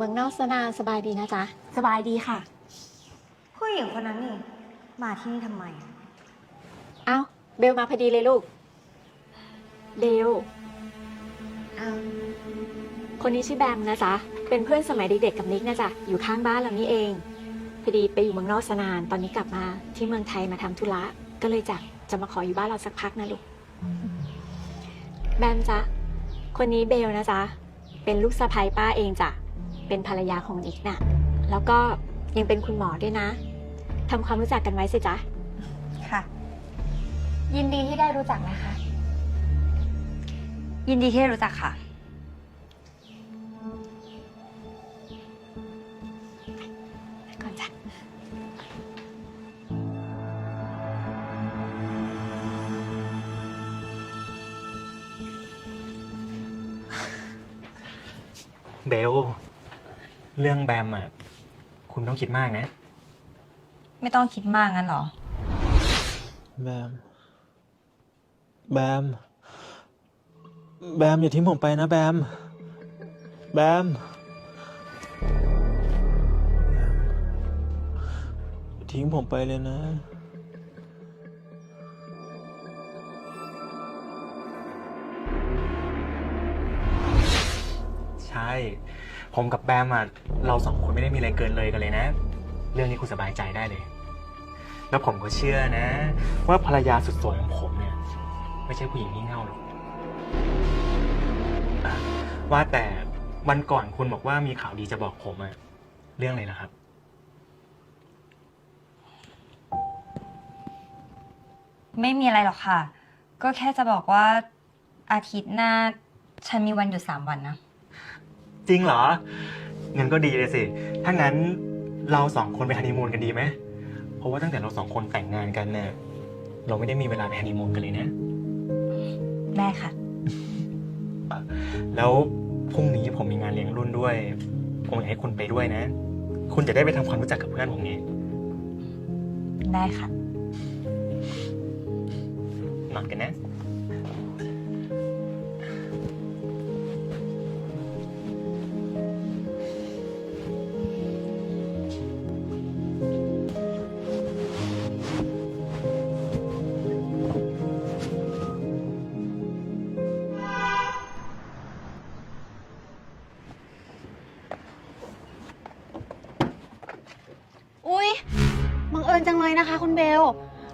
อยู่เมืองนอกสนานสบายดีนะจ๊ะ สบายดีค่ะ ผู้หญิงคนนั้นนี่ มาที่นี่ทำไม เอ้าเบลมาพอดีเลยลูก เบลอ้าวคนนี้ชื่อแบมนะจ๊ะ เป็นเพื่อนสมัยเด็กๆกับนิกนะจ๊ะ อยู่ข้างบ้านเรานี่เอง พอดีไปอยู่เมืองนอกสนาน ตอนนี้กลับมาที่เมืองไทยมาทำธุระ ก็เลยจะจะมาขออยู่บ้านเราสักพักนะลูก แบมจ๊ะ คนนี้เบลนะจ๊ะ เป็นลูกสะใภ้ป้าเองจ้ะ เป็นภรรยาของนิกน่ะ แล้วก็ยังเป็นคุณหมอด้วยนะทำความรู้จักกันไว้สิจ๊ะ ค่ะ ยินดีที่ได้รู้จักนะคะ ยินดีที่ได้รู้จักค่ะ เรื่องแบมอะ คุณต้องคิดมากนะ ไม่ต้องคิดมากงั้นเหรอ แบม แบม แบมอย่าทิ้งผมไปนะแบม แบมอย่าทิ้งผมไปเลยนะ ใช่ ผมกับแบมอะเราสองคนไม่ได้มีอะไรเกินเลยกันเลยนะ เรื่องนี้คุณสบายใจได้เลย แล้วผมก็เชื่อนะ ว่าภรรยาสุดสวยของผมเนี่ย ไม่ใช่ผู้หญิงงี่เง่าหรอกอะว่าแต่วันก่อนคุณบอกว่ามีข่าวดีจะบอกผมอะเรื่องอะไรนะครับ ไม่มีอะไรหรอกค่ะ ก็แค่จะบอกว่าอาทิตย์หน้า ฉันมีวันหยุดสามวันนะ จริงเหรองั้นก็ดีเลยสิ ถ้างั้นเราสองคนไปฮันนีมูนกันดีไหม เพราะว่าตั้งแต่เราสองคนแต่งงานกันเนี่ยเราไม่ได้มีเวลาไปฮันนีมูนกันเลยนะ ได้ค่ะ แล้วพรุ่งนี้ผมมีงานเลี้ยงรุ่นด้วย ผมอยากให้คุณไปด้วยนะ คุณจะได้ไปทำความรู้จักกับเพื่อนผมไงได้ค่ะนอนกันนะ ญจังเลยนะคะ คุณเบล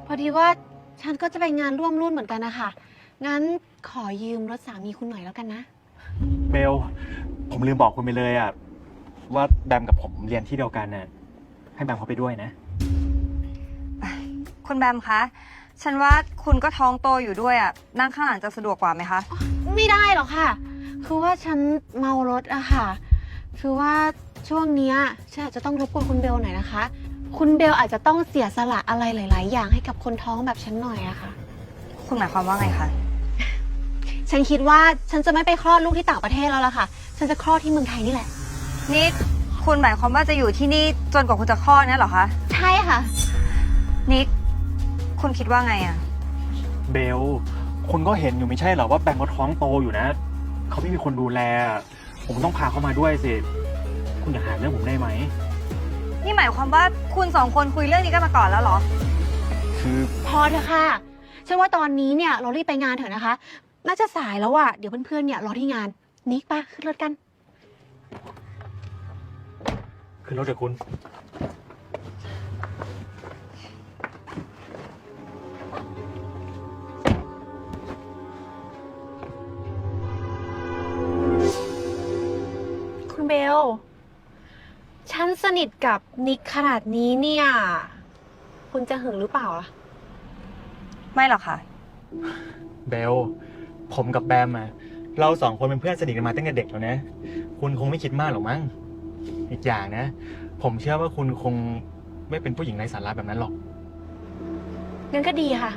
พอดีว่าฉันก็จะไปงานร่วมรุ่นเหมือนกันนะคะ งั้นขอยืมรถสามีคุณหน่อยแล้วกันนะ เบล ผมลืมบอกคุณไปเลยอะว่าแบมกับผมเรียนที่เดียวกันน่ะ ให้แบมเขาไปด้วยนะ คุณแบมคะ ฉันว่าคุณก็ท้องโตอยู่ด้วยอะ นั่งข้างหลังจะสะดวกกว่าไหมคะ ไม่ได้หรอกค่ะ คือว่าฉันเมารถอะค่ะ คือว่าช่วงเนี้ยฉันอาจจะต้องรบกวนคุณเบลหน่อยนะคะ คุณเบลอาจจะต้องเสียสละอะไรหลาย ๆ อย่างให้กับคนท้องแบบฉันหน่อยอะค่ะ คุณหมายความว่าไงคะ ฉันคิดว่าฉันจะไม่ไปคลอดลูกที่ต่างประเทศแล้วล่ะค่ะ ฉันจะคลอดที่เมืองไทยนี่แหละ นี่คุณหมายความว่าจะอยู่ที่นี่จนกว่าคุณจะคลอดเนี่ยเหรอคะ ใช่ค่ะ นิก คุณคิดว่าไงอะเบล คุณก็เห็นอยู่ไม่ใช่เหรอว่าแบมเขาท้องโตอยู่นะ เขาไม่มีคนดูแล ผมต้องพาเขามาด้วยสิ คุณอยากหาเรื่องผมได้ไหม นี่หมายความว่าคุณสองคนคุยเรื่องนี้กันมาก่อนแล้วเหรอ คือพอเถอะค่ะ ฉันว่าตอนนี้เนี่ยเรารีบไปงานเถอะนะคะ น่าจะสายแล้วอะเดี๋ยวเพื่อนๆเนี่ยรอที่งาน นิกปะขึ้นรถกันคือรถเดี๋ยวคุณ คุณเบล ฉันสนิทกับนิกขนาดนี้เนี่ย คุณจะหึงหรือเปล่าล่ะ ไม่หรอกค่ะ เบล ผมกับแบมอะเราสองคนเป็นเพื่อนสนิทกันมาตั้งแต่เด็กแล้วนะ คุณคงไม่คิดมากหรอกมั้ง อีกอย่างนะ ผมเชื่อว่าคุณคงไม่เป็นผู้หญิงไร้สาระแบบนั้นหรอก งั้นก็ดีค่ะ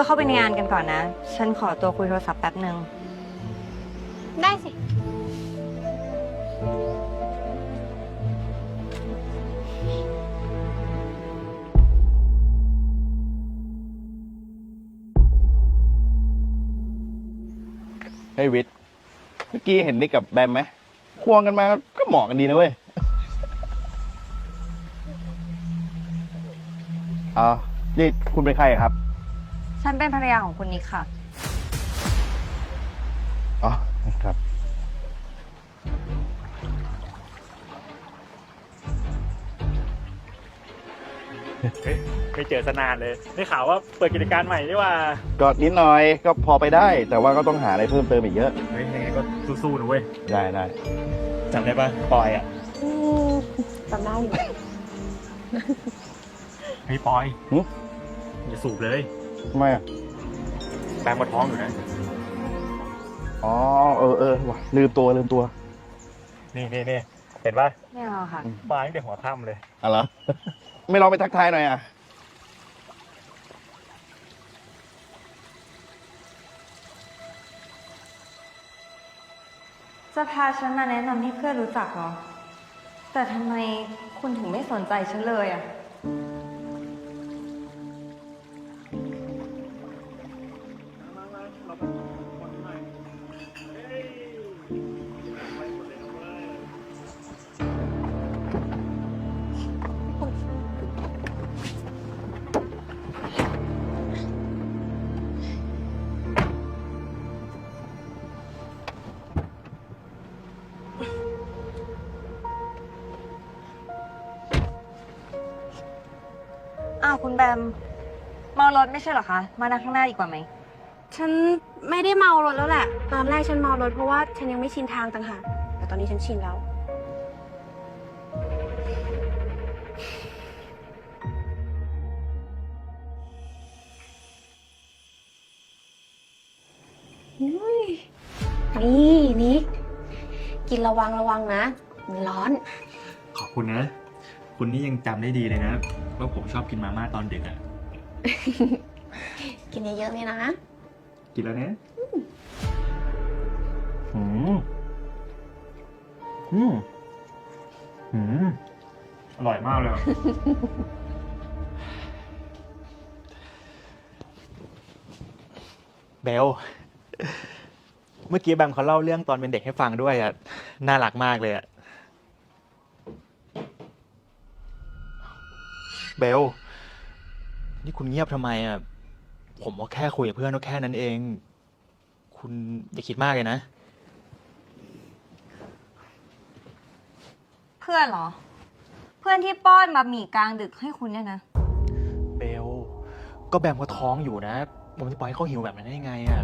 กคุณก็เข้าไปในงานกันก่อนนะ ฉันขอตัวคุยโทรศัพท์แป๊บหนึ่ง ได้สิ เฮ้ยวิทย์เมื่อกี้เห็นนิกกับแบมไหมควงกันมาก็เหมาะกันดีนะเว้ยอ๋อนี่คุณเป็นใครอะครับ ฉันเป็นภรรยาของคุณนิกค่ะ อ๋อครับ เฮ้ยไม่เจอสนานเลยได้ข่าวว่าเปิดกิจการใหม่นี่ว่าก็นิดหน่อยก็พอไปได้ แต่ว่าก็ต้องหาอะไรเพิ่มเติมอีกเยอะ เฮ้ยยังไงก็สู้ๆนะเว้ยได้ได้จำได้ปะปอยอะจำได้อยู่เฮ้ยปอยหึอย่าสูบเลย ทำไมอะแบมมาท้องอยู่นะ อ๋อ เออเออว่ะลืมตัวลืมตัวนี่นี่นี่เห็นปะไม่เอาค่ะ มาตั้งแต่หัวค่ำเลย อะไรอ ไม่ลองไปทักทายหน่อยอะ จะพาฉันมาแนะนำให้เพื่อนรู้จักเหรอ แต่ทำไมคุณถึงไม่สนใจฉันเลยอะ แบมเมารถไม่ใช่เหรอคะ มานั่งข้างหน้าดีกว่าไหม ฉันไม่ได้เมารถแล้วแหละ ตอนแรกฉันเมารถเพราะว่าฉันยังไม่ชินทางต่างหากแต่ตอนนี้ฉันชินแล้วอุ๊ยนี่นิกกินระวังระวังนะ มันร้อน ขอบคุณนะ คุณนี่ยังจำได้ดีเลยนะ ว่าผมชอบกินมาม่าตอนเด็กอะกินเยอะๆเลยนะ กินแล้วเนี่ยอืมอืมอืมอร่อยมากเลยอะเบล เมื่อกี้แบมเขาเล่าเรื่องตอนเป็นเด็กให้ฟังด้วยอะน่ารักมากเลยอะ เบล นี่คุณเงียบทำไมอะ ผมว่าแค่คุยกับเพื่อนก็แค่นั้นเอง คุณอย่าคิดมากเลยนะ เพื่อนเหรอ เพื่อนที่ป้อนบะหมี่กลางดึกให้คุณเนี่ยนะ เบล ก็แบมเขาท้องอยู่นะ ผมจะปล่อยให้เขาหิวแบบนั้นได้ยังไงอะ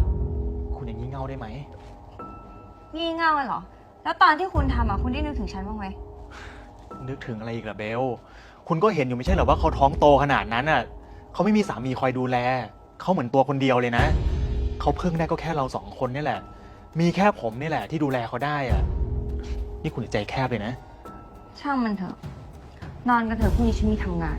คุณอย่างนี้เง่าได้ไหม งี่เง่าเหรอ แล้วตอนที่คุณทำอะ คุณได้นึกถึงฉันบ้างไหม นึกถึงอะไรอีกล่ะเบล คุณก็เห็นอยู่ไม่ใช่เหรอว่าเขาท้องโตขนาดนั้นอะเขาไม่มีสามีคอยดูแล เขาเหมือนตัวคนเดียวเลยนะ เขาเพิ่งได้ก็แค่เราสองคนนี่แหละ มีแค่ผมนี่แหละ ที่ดูแลเขาได้อะ นี่คุณใจแคบเลยนะ ช่างมันเถอะ นอนกันเถอะพรุ่งนี้ฉันมีทำงาน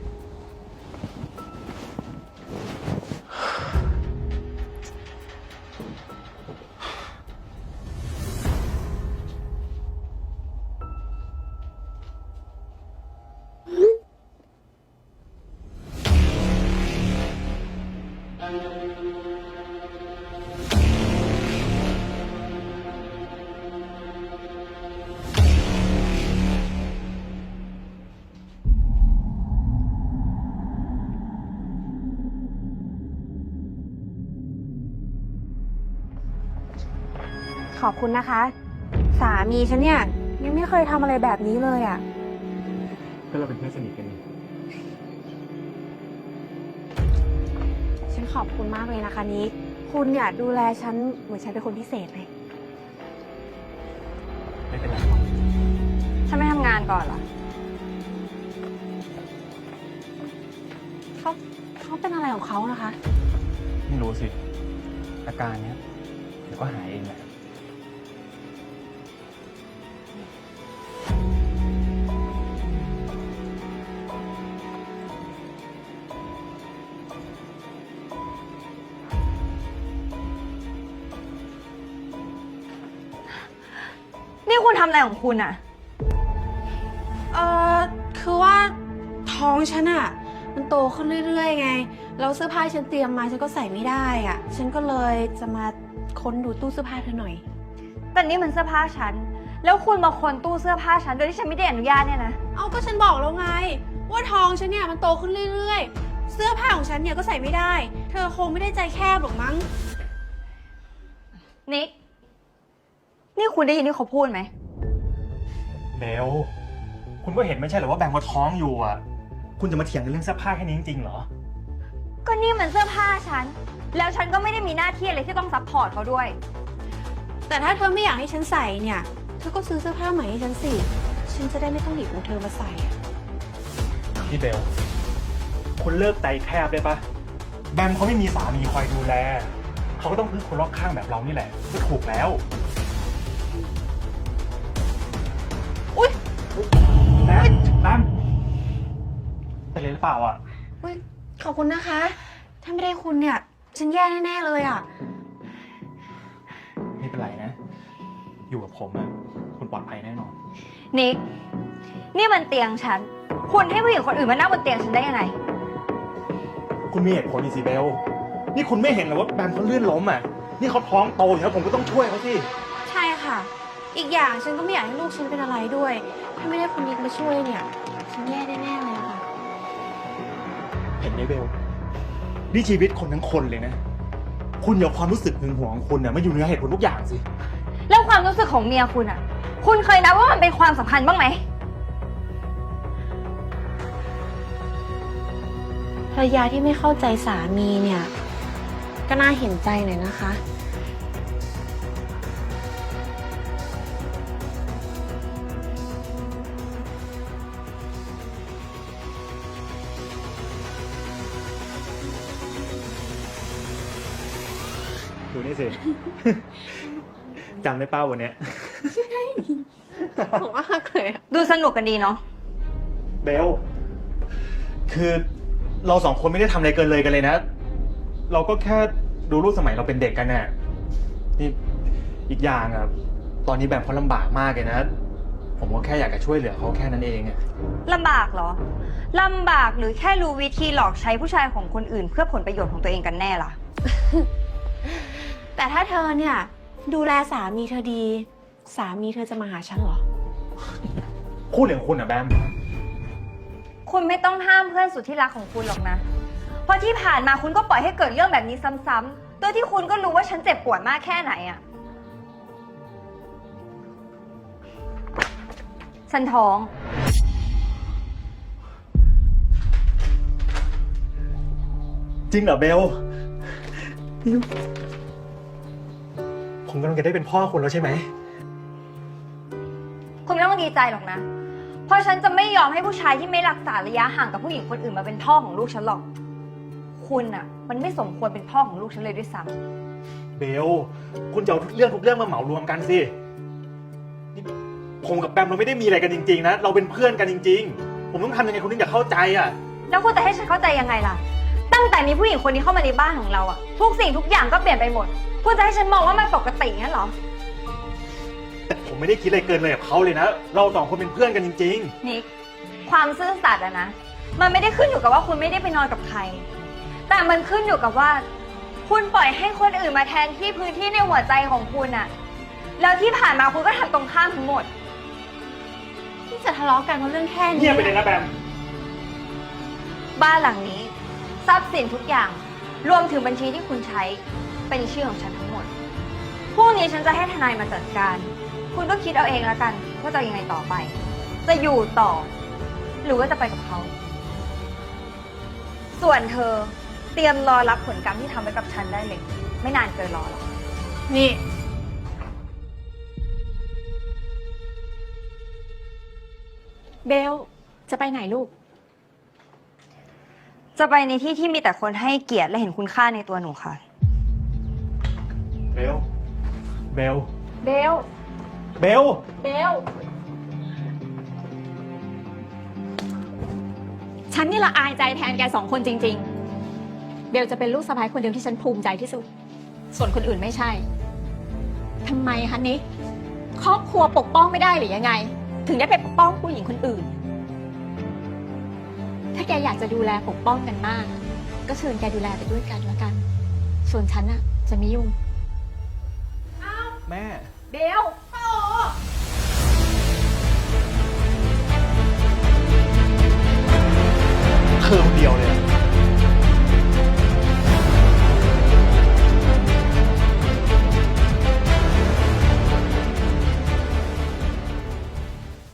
ขอบคุณนะคะ สามีฉันเนี่ย ยังไม่เคยทำอะไรแบบนี้เลยอะ่ะ ก็เราเป็นเพื่อนสนิทกันฉันขอบคุณมากเลยนะคะนิกคุณเนี่ยดูแลฉันเหมือนฉันเป็นคนพิเศษเลย ไม่เป็นไรฉันไม่ทำงานก่อนเหรอเขาเขาเป็นอะไรของเขานะคะ ไม่รู้สิอาการเนี้ยเดี๋ยวก็หายเองแหละ นี่คุณทำอะไรของคุณอะเออคือว่าท้องฉันอะมันโตขึ้นเรื่อยๆ ไง แล้วเสื้อผ้าฉันเตรียมมาฉันก็ใส่ไม่ได้อะฉันก็เลยจะมาค้นดูตู้เสื้อผ้าเธอหน่อย แต่นี่มันเสื้อผ้าฉัน แล้วคุณมาคนตู้เสื้อผ้าฉันโดยที่ฉันไม่ได้อนุญาตเนี่ยนะ เอาก็ฉันบอกแล้วไง ว่าท้องฉันเนี่ยมันโตขึ้นเรื่อยๆ เสื้อผ้าของฉันเนี่ยก็ใส่ไม่ได้ เธอคงไม่ได้ใจแคบหรอกมั้ง นิก นี่คุณได้ยินที่เขาพูดไหม เบลคุณก็เห็นไม่ใช่เหรอว่าแบมเขาท้องอยู่อะ คุณจะมาเถียงกันเรื่องเสื้อผ้าแค่นี้จริงๆเหรอ ก็นี่มันเสื้อผ้าฉัน แล้วฉันก็ไม่ได้มีหน้าที่อะไรที่ต้องซัพพอร์ตเขาด้วย แต่ถ้าเธอไม่อยากให้ฉันใส่เนี่ย เธอก็ซื้อเสื้อผ้าใหม่ให้ฉันสิ ฉันจะได้ไม่ต้องหยิบของเธอมาใส่อะพี่เบล คุณเลิกใจแคบได้ปะแบมเขาไม่มีสามีคอยดูแล เขาก็ต้องพึ่งคนรอบข้างแบบเรานี่แหละก็ถูกแล้ว เป็นไรหรือเปล่าอะ อุ๊ยขอบคุณนะคะ ถ้าไม่ได้คุณเนี่ย ฉันแย่แน่ๆเลยอะไม่เป็นไรนะ อยู่กับผมอะคุณปลอดภัยแน่นอน นิก นี่มันเตียงฉัน คุณให้ผู้หญิงคนอื่นมานั่งบนเตียงฉันได้ยังไง คุณมีเหตุผลดิสิเบล นี่คุณไม่เห็นเหรอว่าแบมเขาเลื่อนล้มอะ นี่เขาท้องโตอยู่แล้วผมก็ต้องช่วยเขาสิ ใช่ค่ะ อีกอย่างฉันก็ไม่อยากให้ลูกฉันเป็นอะไรด้วย ถ้าไม่ได้คุณนิกมาช่วยเนี่ย ฉันแย่แน่ๆเลยอะค่ะ เห็นไหมเบลนี่ชีวิตคนทั้งคนเลยนะ คุณอย่าเอาความรู้สึกหึงหวงของคุณน่ะมาอยู่เหนือเหตุผลทุกอย่างสิ แล้วความรู้สึกของเมียคุณอะคุณเคยนับว่ามันเป็นความสำคัญบ้างไหมภรรยาที่ไม่เข้าใจสามีเนี่ย ก็น่าเห็นใจหน่อยนะคะ นี่สิ จำได้เป้าวันเนี้ยผมมากเลยอะดูสนุกกันดีเนาะ เบล คือเราสองคนไม่ได้ทำอะไรเกินเลยกันเลยนะ เราก็แค่ดูรูปสมัยเราเป็นเด็กกันน่ะนี่อีกอย่างอะตอนนี้แบมเขาลำบากมากเลยนะ ผมก็แค่อยากจะช่วยเหลือเขาแค่นั้นเองอะลำบากเหรอ ลำบากหรือแค่รู้วิธีหลอกใช้ผู้ชายของคนอื่น เพื่อผลประโยชน์ของตัวเองกันแน่ล่ะ แต่ถ้าเธอเนี่ย ดูแลสามีเธอดี สามีเธอจะมาหาฉันเหรอ พูดเรื่องคุณอะแบม คุณไม่ต้องห้ามเพื่อนสุดที่รักของคุณหรอกนะ เพราะที่ผ่านมาคุณก็ปล่อยให้เกิดเรื่องแบบนี้ซ้ำๆโดยที่คุณก็รู้ว่าฉันเจ็บปวดมากแค่ไหนอะฉันท้อง จริงเหรอเบลนี่ ผมกำลังจะได้เป็นพ่อคุณแล้วใช่ไหม คุณไม่ต้องดีใจหรอกนะ เพราะฉันจะไม่ยอมให้ผู้ชายที่ไม่รักษาระยะห่างกับผู้หญิงคนอื่นมาเป็นพ่อของลูกฉันหรอก คุณอะมันไม่สมควรเป็นพ่อของลูกฉันเลยด้วยซ้ำเบล คุณจะเอาทุกเรื่องทุกเรื่องมาเหมารวมกันสินี่ผมกับแบมเราไม่ได้มีอะไรกันจริง ๆ นะ เราเป็นเพื่อนกันจริง ๆ ผมต้องทำยังไงคุณถึงจะเข้าใจอะแล้วคุณจะให้ฉันเข้าใจยังไงล่ะ ตั้งแต่มีผู้หญิงคนนี้เข้ามาในบ้านของเราอะทุกสิ่งทุกอย่างก็เปลี่ยนไปหมด คุณจะให้ฉันมองว่ามันปกติงั้นเหรอ แต่ผมไม่ได้คิดอะไรเกินเลยกับเขาเลยนะ เราสองคนเป็นเพื่อนกันจริง นิก ความซื่อสัตย์อะนะ มันไม่ได้ขึ้นอยู่กับว่าคุณไม่ได้ไปนอนกับใคร แต่มันขึ้นอยู่กับว่า คุณปล่อยให้คนอื่นมาแทนที่พื้นที่ในหัวใจของคุณอะแล้วที่ผ่านมาคุณก็ทำตรงข้ามทั้งหมด ที่จะทะเลาะกันเพราะเรื่องแค่ๆนี้เงียบไปเลยนะแบม บ้านหลังนี้ ทรัพย์สินทุกอย่าง รวมถึงบัญชีที่คุณใช้ เป็นชื่อของฉันทั้งหมด พรุ่งนี้ฉันจะให้ทนายมาจัดการ คุณก็คิดเอาเองแล้วกัน ว่าจะยังไงต่อไป จะอยู่ต่อ หรือว่าจะไปกับเขา ส่วนเธอเตรียมรอรับผลกรรมที่ทำไว้กับฉันได้เลย ไม่นานเกินรอหรอก นี่ เบล จะไปไหนลูก จะไปในที่ที่มีแต่คนให้เกียรติและเห็นคุณค่าในตัวหนูค่ะ เบล เบล เบล เบล เบล ฉันนี่ละอายใจแทนแกสองคนจริง ๆ เบลจะเป็นลูกสะใภ้คนเดียวที่ฉันภูมิใจที่สุด ส่วนคนอื่นไม่ใช่ ทำไมคะนิกครอบครัวปกป้องไม่ได้หรือยังไง ถึงได้ไปปกป้องผู้หญิงคนอื่น ถ้าแกอยากจะดูแลปกป้องกันมาก ก็เชิญแกดูแลไปด้วยกันแล้วกัน ส่วนฉันอะจะไม่ยุ่ง แม่เบลเธอคนเดียวเลยอะ